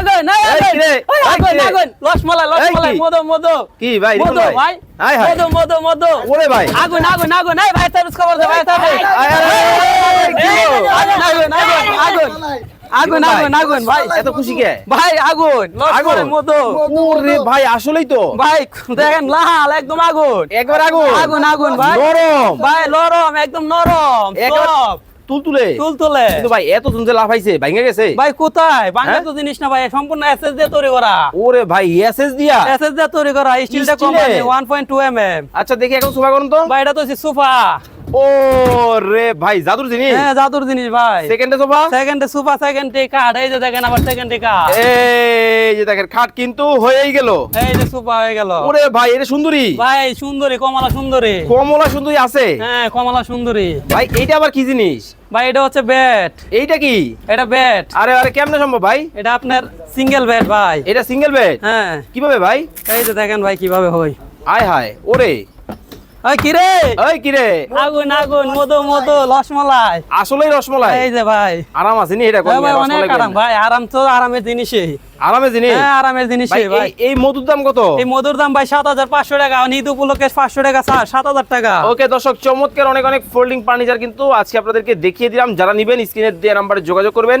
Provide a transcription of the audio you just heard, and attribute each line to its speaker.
Speaker 1: আগুন আগুন এই আগুন আগুন
Speaker 2: কি? ভাই
Speaker 1: ভাই।
Speaker 2: হাই হাই ওরে ভাই।
Speaker 1: আগুন আগুন আগুন। এই ভাই সার্ভিস খবর দে ভাই সার্ভিস? আগুন আগুন আগুন আগুন আগুন আগুন। আগুন। ভাই।
Speaker 2: এত খুশি কে?
Speaker 1: ভাই আগুন।
Speaker 2: আগুন?
Speaker 1: মধু
Speaker 2: ওরে ভাই আসলেই তো।
Speaker 1: ভাই দেখেন লাল একদম আগুন।
Speaker 2: একবার আগুন।
Speaker 1: আগুন আগুন ভাই।
Speaker 2: নরম।
Speaker 1: ভাই নরম একদম নরম। সব।
Speaker 2: তুলতুলে?
Speaker 1: তুল তুলে
Speaker 2: কিন্তু ভাই এত জনজে লাভ হইছে ভাঙে গেছে।
Speaker 1: ভাই কোথায়? বাংলা
Speaker 2: হ্যাঁ?
Speaker 1: তো জিনিস না ভাই সম্পূর্ণ এসএস দিয়ে তৈরি করা।
Speaker 2: ওরে ভাই এসএস দিয়া
Speaker 1: এসএস দিয়ে তৈরি করা স্টিলটা? কোম্পানি 1.2 এমএম
Speaker 2: আচ্ছা দেখি এখন সোফা করুন তো।
Speaker 1: ভাই এটা তো হচ্ছে সোফা।
Speaker 2: ও রে ভাই জাদুর জিনিস?
Speaker 1: হ্যাঁ জাদুর জিনিস ভাই।
Speaker 2: সেকেন্ডে সোফা?
Speaker 1: সেকেন্ডে সোফা সেকেন্ডে কাঠ। এই যে দেখেন আবার সেকেন্ডে কাঠ।
Speaker 2: এই যে দেখেন খাট কিন্তু হয়েই গেল।
Speaker 1: এই যে সোফা হয়ে গেল।
Speaker 2: ওরে ভাই এটা সুন্দরী।
Speaker 1: ভাই সুন্দরী কমলা সুন্দরী।
Speaker 2: কমলা সুন্দরী আছে।
Speaker 1: হ্যাঁ কমলা সুন্দরী।
Speaker 2: ভাই এইটা আবার কি জিনিস?
Speaker 1: ভাই এটা হচ্ছে বেড
Speaker 2: এইটা কি?
Speaker 1: এটা বেড
Speaker 2: আরে আরে কেমনে সম্ভব ভাই?
Speaker 1: এটা আপনার সিঙ্গেল বেড ভাই।
Speaker 2: এটা সিঙ্গেল বেড
Speaker 1: হ্যাঁ।
Speaker 2: কীভাবে ভাই?
Speaker 1: এই যে দেখেন ভাই কীভাবে হয়।
Speaker 2: আয় হায় ওরে।
Speaker 1: ওই কি
Speaker 2: ওই কি
Speaker 1: আগুন আগুন মধু মধু রসমলাই।
Speaker 2: আসলেই রসমলাই?
Speaker 1: এই যে ভাই।
Speaker 2: আরাম আছে নি এটা
Speaker 1: অনেক আরাম ভাই আরাম তো আরামের জিনিসই।
Speaker 2: আরামে জিনিস?
Speaker 1: হ্যাঁ আরামের
Speaker 2: ভাই এই- মধুর দাম কত?
Speaker 1: এই মধুর দাম ভাই সাত হাজার পাঁচশো টাকা। ঈদ উপলক্ষে পাঁচশো টাকা টাকা।
Speaker 2: ওকে দর্শক চমৎকার অনেক অনেক ফোল্ডিং ফার্নিচার কিন্তু আজকে আপনাদেরকে দেখিয়ে দিলাম। যারা নিবেন স্ক্রিনে দেওয়া নাম্বারে যোগাযোগ করবেন।